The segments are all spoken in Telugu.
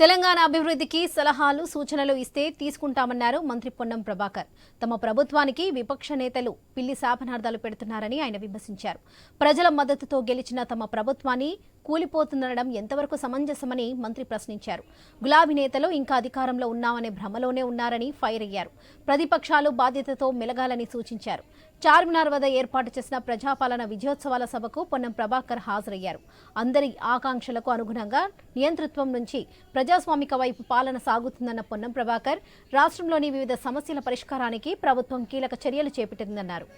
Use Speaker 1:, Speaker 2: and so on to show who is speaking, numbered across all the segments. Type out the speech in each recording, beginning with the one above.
Speaker 1: తెలంగాణ అభివృద్ధికి సలహాలు సూచనలు ఇస్తే తీసుకుంటామన్నారు మంత్రి పొన్నం ప్రభాకర్. తమ ప్రభుత్వానికి విపక్ష నేతలు పిల్లి శాపనార్థాలు పెడుతున్నారని ఆయన విమర్శించారు. ప్రజల మద్దతుతో గెలిచిన తమ ప్రభుత్వాన్ని కూలిపోతుందనడం ఎంతవరకు సమంజసమని మంత్రి ప్రశ్నించారు. గులాబీ నేతలు ఇంకా అధికారంలో ఉన్నామనే భ్రమలోనే ఉన్నారని ఫైర్ అయ్యారు. ప్రతిపక్షాలు బాధ్యతతో మెలగాలని సూచించారు. చార్మినార్ వద్ద ఏర్పాటు చేసిన ప్రజాపాలన విజయోత్సవాల సభకు పొన్నం ప్రభాకర్ హాజరయ్యారు. అందరి ఆకాంక్షలకు అనుగుణంగా నియంతృత్వం నుంచి ప్రజాస్వామిక వైపు పాలన సాగుతుందన్న పొన్నం ప్రభాకర్ రాష్ట్రంలోని వివిధ సమస్యల పరిష్కారానికి ప్రభుత్వం కీలక చర్యలు చేపట్టిందన్నారు.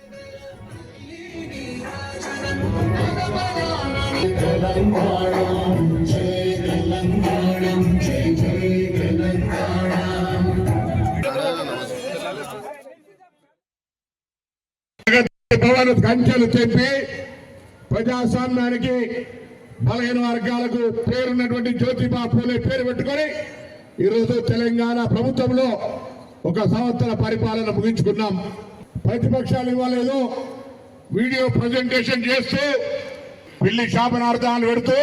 Speaker 2: భవన కంచెలు చెప్పి ప్రజాస్వామ్యానికి బలహీన వర్గాలకు పేరున్నటువంటి జ్యోతిబా పూలే పేరు పెట్టుకొని ఈరోజు తెలంగాణ ప్రభుత్వంలో ఒక సంవత్సర పరిపాలన ముగించుకున్నాం. ప్రతిపక్షాలు ఇవ్వలేదు. వీడియో ప్రజెంటేషన్ చేస్తూ పిల్లి శాపనార్థాలు పెడుతూ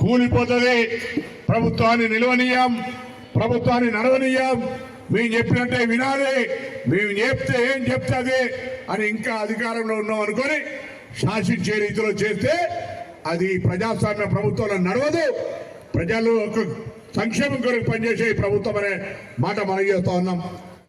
Speaker 2: కూలిపోతుంది. ప్రభుత్వాన్ని నిలవనీయం ప్రభుత్వాన్ని నడవనీయం. మేము చెప్పినట్టే వినాలి మేము చెప్తే ఏం చెప్తుంది అని ఇంకా అధికారంలో ఉన్నాం అనుకొని శాసించే రీతిలో చేస్తే అది ప్రజాస్వామ్య ప్రభుత్వంలో నడవదు. ప్రజలు సంక్షేమం కొరకు పనిచేసే ప్రభుత్వం అనే మాట మనం చేస్తా ఉన్నాం.